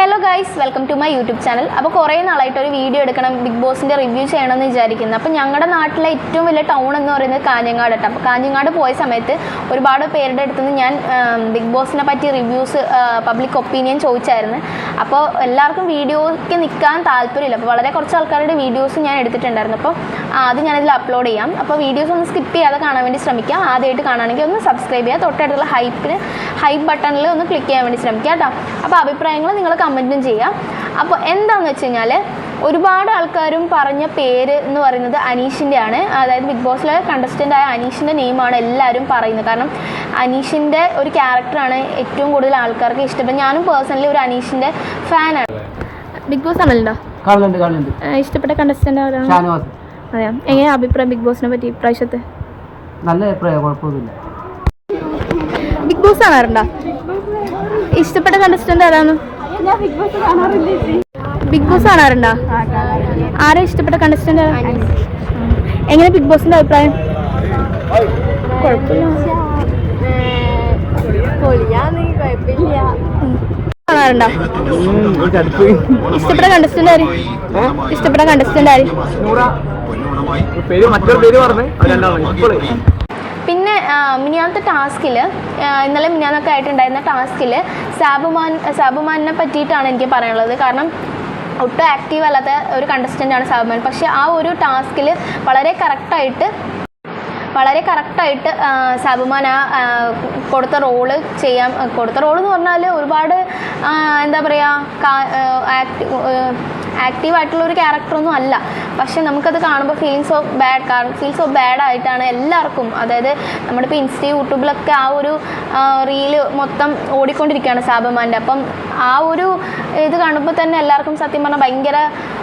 Hello guys welcome to my YouTube channel അപ്പോൾ കുറേ നാളായിട്ട് ഒരു വീഡിയോ എടുക്കണം ബിഗ് ബോസിന്റെ റിവ്യൂ ചെയ്യണമെന്ന് വിചാരിക്കുന്നത് അപ്പോൾ ഞങ്ങളുടെ നാട്ടിലെ ഏറ്റവും വലിയ ടൗൺ എന്ന് പറയുന്നത് കാഞ്ഞങ്ങാട് കേട്ടോ അപ്പോൾ കാഞ്ഞങ്ങാട് പോയ സമയത്ത് ഒരുപാട് പേരുടെ അടുത്തുനിന്ന് ഞാൻ ബിഗ് ബോസിനെ പറ്റി റിവ്യൂസ് പബ്ലിക് ഒപ്പീനിയൻ ചോദിച്ചായിരുന്നു. അപ്പോൾ എല്ലാവർക്കും വീഡിയോയ്ക്ക് നിൽക്കാൻ താല്പര്യമില്ല. അപ്പോൾ വളരെ കുറച്ച് ആൾക്കാരുടെ വീഡിയോസ് ഞാൻ എടുത്തിട്ടുണ്ടായിരുന്നു. അപ്പോൾ അത് ഞാനിതിൽ അപ്ലോഡ് ചെയ്യാം. അപ്പോൾ വീഡിയോസ് ഒന്ന് സ്കിപ്പ് ചെയ്യാതെ കാണാൻ വേണ്ടി ശ്രമിക്കുക ആദ്യമായിട്ട് കാണുകയാണെങ്കിൽ ഒന്ന് സബ്സ്ക്രൈബ് ചെയ്യുക. തൊട്ടടുത്തുള്ള ഹൈപ്പിന് ഹൈപ്പ് ബട്ടണിൽ ഒന്ന് ക്ലിക്ക് ചെയ്യാൻ വേണ്ടി ശ്രമിക്കുക കേട്ടോ. അപ്പോൾ അഭിപ്രായങ്ങൾ നിങ്ങൾ കമന്റും ചെയ്യാം അപ്പോൾ എന്താണെന്ന് വെച്ച് കഴിഞ്ഞാൽ ഒരുപാട് ആൾക്കാരും പറഞ്ഞ പേര് എന്ന് പറയുന്നത് അനീഷിന്റെ ആണ് അതായത് ബിഗ് ബോസിലെ കണ്ടസ്റ്റന്റ് ആയ അനീഷിന്റെ നെയിമാണ് എല്ലാവരും പറയുന്നത്. കാരണം അനീഷിന്റെ ഒരു ക്യാരക്ടറാണ് ഏറ്റവും കൂടുതൽ ആൾക്കാർക്ക് ഇഷ്ടപ്പെടുന്നത് ഞാനും പേഴ്സണലി ഒരു അനീഷിന്റെ ഫാനാണ് ബിഗ് ബോസ് ആണല്ലോ. ഇഷ്ടപ്പെട്ട കണ്ടസ്റ്റന്റ് ആരാണ്? അതെയോ? എങ്ങനെയാണ് അഭിപ്രായം ബിഗ് ബോസിനെ പറ്റി ഇപ്രാവശ്യത്തെ നല്ല അഭിപ്രായം കുഴപ്പമൊന്നുമില്ല. ബിഗ് ബോസ് കാണാറുണ്ടോ? ഇഷ്ടപ്പെട്ട കണ്ടസ്റ്റന്റ് ആരാന്ന് ബിഗ് ബോസ് കാണാറുണ്ടോ? ആരാ ഇഷ്ടപ്പെട്ട കണ്ടസ്റ്റന്റ് എങ്ങനെ ബിഗ് ബോസിന്റെ അഭിപ്രായം? കാണാറുണ്ടോ? ഇഷ്ടപ്പെട്ട കണ്ടസ്റ്റന്റ് ആര്? ഇഷ്ടപ്പെട്ട കണ്ടസ്റ്റന്റ് ആര്? പിന്നെ മിനിയാമത്തെ മിനിയാന്നത്തെ ടാസ്കിൽ ഇന്നലെ മിനിയാന്നൊക്കെ ആയിട്ടുണ്ടായിരുന്ന ടാസ്കിൽ സാബുമാൻ സാബുമാനിനെ പറ്റിയിട്ടാണ് എനിക്ക് പറയാനുള്ളത്. കാരണം ഒട്ടും ആക്റ്റീവ് അല്ലാത്ത ഒരു കണ്ടസ്റ്റന്റ് ആണ് സാബുമാൻ. പക്ഷെ ആ ഒരു ടാസ്കിൽ വളരെ കറക്റ്റായിട്ട് വളരെ കറക്റ്റായിട്ട് സാബുമാൻ ആ കൊടുത്ത റോൾ ചെയ്യാൻ കൊടുത്ത റോൾ എന്ന് പറഞ്ഞാൽ ഒരുപാട് എന്താ പറയുക ആക്റ്റീവ് ആയിട്ടുള്ള ഒരു ക്യാരക്ടറൊന്നും അല്ല. പക്ഷെ നമുക്കത് കാണുമ്പോൾ ഫീലിങ്സ് ഓഫ് ബാഡ് കാരണം ഫീൽസ് ഓഫ് ബാഡ് ആയിട്ടാണ് എല്ലാവർക്കും. അതായത് നമ്മുടെ ഇൻസ്റ്റ യൂട്യൂബിലൊക്കെ ആ ഒരു റീൽ മൊത്തം ഓടിക്കൊണ്ടിരിക്കുകയാണ് സാബമാന്റെ. അപ്പം ആ ഒരു ഇത് കാണുമ്പോൾ തന്നെ എല്ലാവർക്കും സത്യം പറഞ്ഞാൽ ഭയങ്കര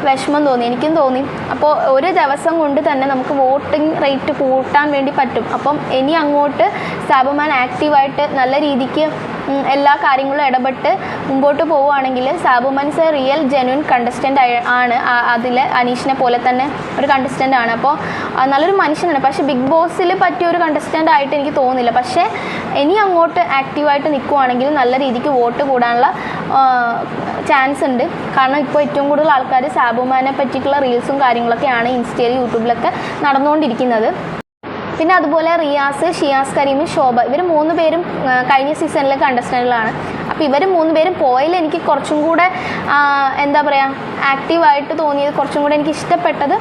വിഷമം തോന്നി. എനിക്കും തോന്നി. അപ്പോൾ ഒരു ദിവസം കൊണ്ട് തന്നെ നമുക്ക് വോട്ടിംഗ് റേറ്റ് കൂട്ടാൻ വേണ്ടി പറ്റും. അപ്പം ഇനി അങ്ങോട്ട് സാബമാൻ ആക്റ്റീവായിട്ട് നല്ല രീതിക്ക് എല്ലാ കാര്യങ്ങളും ഇടപെട്ട് മുമ്പോട്ട് പോവുകയാണെങ്കിൽ സാബുമൻസ് റിയൽ ജെന്യൂൻ കണ്ടസ്റ്റന്റ് ആണ്. അതിൽ അനീഷിനെ പോലെ തന്നെ ഒരു കണ്ടസ്റ്റന്റ് ആണ്. അപ്പോൾ നല്ലൊരു മനുഷ്യനാണ്. പക്ഷേ ബിഗ് ബോസിൽ പറ്റിയ ഒരു കണ്ടസ്റ്റന്റ് ആയിട്ട് എനിക്ക് തോന്നുന്നില്ല. പക്ഷേ ഇനി അങ്ങോട്ട് ആക്റ്റീവായിട്ട് നിൽക്കുവാണെങ്കിൽ നല്ല രീതിക്ക് വോട്ട് കൂടാനുള്ള ചാൻസ് ഉണ്ട്. കാരണം ഇപ്പോൾ ഏറ്റവും കൂടുതൽ ആൾക്കാർ സാബുമാനെ പറ്റിയിട്ടുള്ള റീൽസും കാര്യങ്ങളൊക്കെയാണ് ഇൻസ്റ്റയിൽ യൂട്യൂബിലൊക്കെ നടന്നുകൊണ്ടിരിക്കുന്നത്. പിന്നെ അതുപോലെ റിയാസ് ഷിയാസ് കരീം ശോഭ ഇവർ മൂന്ന് പേരും കഴിഞ്ഞ സീസണിലെ കണ്ടസ്റ്റന്റുകളാണ് അപ്പോൾ ഇവർ മൂന്ന് പേരും പോയതിൽ എനിക്ക് കുറച്ചും കൂടെ എന്താ പറയുക ആക്റ്റീവായിട്ട് തോന്നിയത് കുറച്ചും കൂടെ എനിക്ക് ഇഷ്ടപ്പെട്ടത്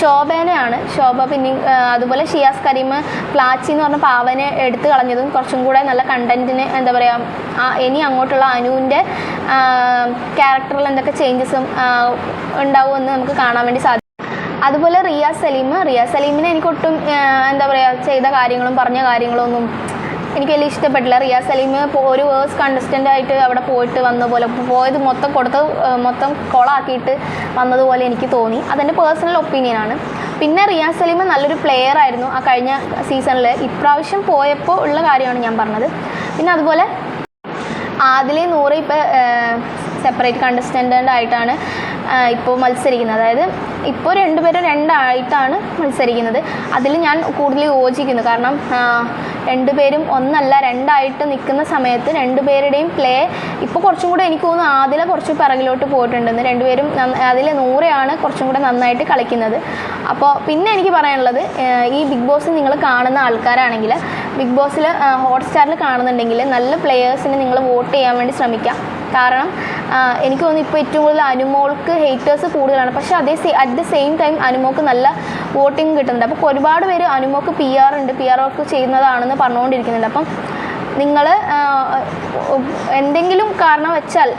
ശോഭേനെയാണ്. ശോഭ പിന്നെ അതുപോലെ ഷിയാസ് കരീം പ്ലാച്ചി എന്ന് പറഞ്ഞ പാവനെ എടുത്തു കളഞ്ഞതും കുറച്ചും കൂടെ നല്ല കണ്ടന്റിന് എന്താ പറയുക ഇനി അങ്ങോട്ടുള്ള അനുവിന്റെ ക്യാരക്ടറിൽ എന്തൊക്കെ ചേഞ്ചസും ഉണ്ടാവുമെന്ന് നമുക്ക് കാണാൻ വേണ്ടി സാധിക്കും. അതുപോലെ റിയ സലീം. റിയ സലീമിനെ എനിക്ക് ഒട്ടും എന്താ പറയുക ചെയ്ത കാര്യങ്ങളും പറഞ്ഞ കാര്യങ്ങളൊന്നും എനിക്ക് വലിയ ഇഷ്ടപ്പെട്ടില്ല. റിയ സലീം ഒരു വേഴ്സ് കണ്ടസ്റ്റന്റ് ആയിട്ട് അവിടെ പോയിട്ട് വന്ന പോലെ പോയത് മൊത്തം കൊടുത്ത് മൊത്തം കൊളാക്കിയിട്ട് വന്നതുപോലെ എനിക്ക് തോന്നി. അതെന്റെ പേഴ്സണൽ ഒപ്പീനിയനാണ് പിന്നെ റിയ സലീം നല്ലൊരു പ്ലെയർ ആയിരുന്നു ആ കഴിഞ്ഞ സീസണിൽ ഇപ്രാവശ്യം പോയപ്പോൾ ഉള്ള കാര്യമാണ് ഞാൻ പറഞ്ഞത്. പിന്നെ അതുപോലെ ആദിലെ നൂറ് ഇപ്പോൾ സെപ്പറേറ്റ് കണ്ടസ്റ്റന്റ് ആയിട്ടാണ് ഇപ്പോൾ മത്സരിക്കുന്നത്. അതായത് ഇപ്പോൾ രണ്ടുപേരും രണ്ടായിട്ടാണ് മത്സരിക്കുന്നത്. അതിൽ ഞാൻ കൂടുതൽ യോജിക്കുന്നു. കാരണം രണ്ടുപേരും ഒന്നല്ല രണ്ടായിട്ട് നിൽക്കുന്ന സമയത്ത് രണ്ടുപേരുടെയും പ്ലേ ഇപ്പോൾ കുറച്ചും കൂടെ എനിക്ക് തോന്നുന്നു ആദ്യം കുറച്ച് പിറകിലോട്ട് പോയിട്ടുണ്ടെന്ന് രണ്ടുപേരും അതിൽ നൂറയാണ് കുറച്ചും കൂടെ നന്നായിട്ട് കളിക്കുന്നത്. അപ്പോൾ പിന്നെ എനിക്ക് പറയാനുള്ളത് ഈ ബിഗ് ബോസ് നിങ്ങൾ കാണുന്ന ആൾക്കാരാണെങ്കിൽ ബിഗ് ബോസിൽ ഹോട്ട്സ്റ്റാറിൽ കാണുന്നുണ്ടെങ്കിൽ നല്ല പ്ലെയേഴ്സിനെ നിങ്ങൾ വോട്ട് ചെയ്യാൻ വേണ്ടി ശ്രമിക്കാം. കാരണം എനിക്ക് തോന്നുന്നു ഇപ്പോൾ ഏറ്റവും കൂടുതൽ അനുമോൾക്ക് ഹേറ്റേഴ്സ് കൂടുതലാണ്. പക്ഷേ അതേ അറ്റ് ദ സെയിം ടൈം അനുമോൾക്ക് നല്ല വോട്ടിംഗ് കിട്ടുന്നുണ്ട്. അപ്പോൾ ഒരുപാട് പേര് അനുമോക്ക് പി ആർ ഉണ്ട്. പി ആർ വർക്ക് ചെയ്യുന്നതാണെന്ന് പറഞ്ഞുകൊണ്ടിരിക്കുന്നുണ്ട്. അപ്പം നിങ്ങൾ എന്തെങ്കിലും കാരണം വെച്ചാൽ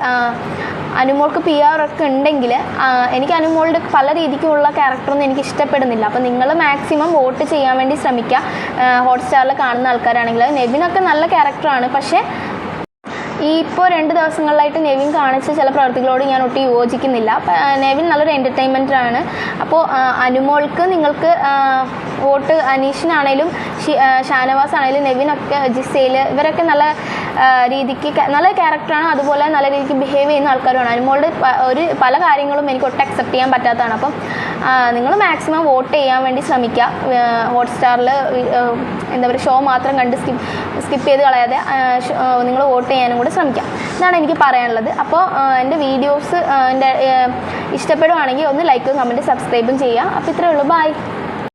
അനുമോൾക്ക് പി ആർ ഒക്കെ ഉണ്ടെങ്കിൽ എനിക്ക് അനുമോളുടെ പല രീതിക്കുള്ള ക്യാരക്ടറൊന്നും എനിക്ക് ഇഷ്ടപ്പെടുന്നില്ല. അപ്പോൾ നിങ്ങൾ മാക്സിമം വോട്ട് ചെയ്യാൻ വേണ്ടി ശ്രമിക്കുക. ഹോട്ട്സ്റ്റാറിൽ കാണുന്ന ആൾക്കാരാണെങ്കിൽ. നെബിനൊക്കെ നല്ല ക്യാരക്ടറാണ് പക്ഷേ ഈ ഇപ്പോൾ രണ്ട് ദിവസങ്ങളിലായിട്ട് നെവിൻ കാണിച്ച ചില പ്രവർത്തികളോട് ഞാൻ ഒട്ടും യോജിക്കുന്നില്ല. നെവിൻ നല്ലൊരു എന്റർടൈൻമെന്റ് ആണ് അപ്പോൾ അനുമോൾക്ക് നിങ്ങൾക്ക് വോട്ട് അനീഷിനാണേലും ഷാനവാസ് ആണെങ്കിലും നെവിനൊക്കെ ജിസേൽ ഇവരൊക്കെ നല്ല രീതിക്ക് നല്ല ക്യാരക്ടറാണ്. അതുപോലെ നല്ല രീതിക്ക് ബിഹേവ് ചെയ്യുന്ന ആൾക്കാരുമാണ്. അനുമോളുടെ ഒരു പല കാര്യങ്ങളും എനിക്ക് ഒട്ടും അക്സെപ്റ്റ് ചെയ്യാൻ പറ്റാത്തതാണ്. അപ്പം നിങ്ങൾ മാക്സിമം വോട്ട് ചെയ്യാൻ വേണ്ടി ശ്രമിക്കുക. ഹോട്ട്സ്റ്റാറിൽ എന്താ പറയുക ഷോ മാത്രം കണ്ട് സ്കിപ്പ് സ്കിപ്പ് ചെയ്ത് കളയാതെ നിങ്ങൾ വോട്ട് ചെയ്യാനും കൂടെ ശ്രമിക്കാം ഇതാണ് എനിക്ക് പറയാനുള്ളത്. അപ്പോൾ എന്റെ വീഡിയോസ് എന്റെ ഇഷ്ടപ്പെടുവാണെങ്കിൽ ഒന്ന് ലൈക്കും കമന്റ് സബ്സ്ക്രൈബും ചെയ്യുക. അപ്പോൾ ഇത്രയേ ഉള്ളൂ. ബൈ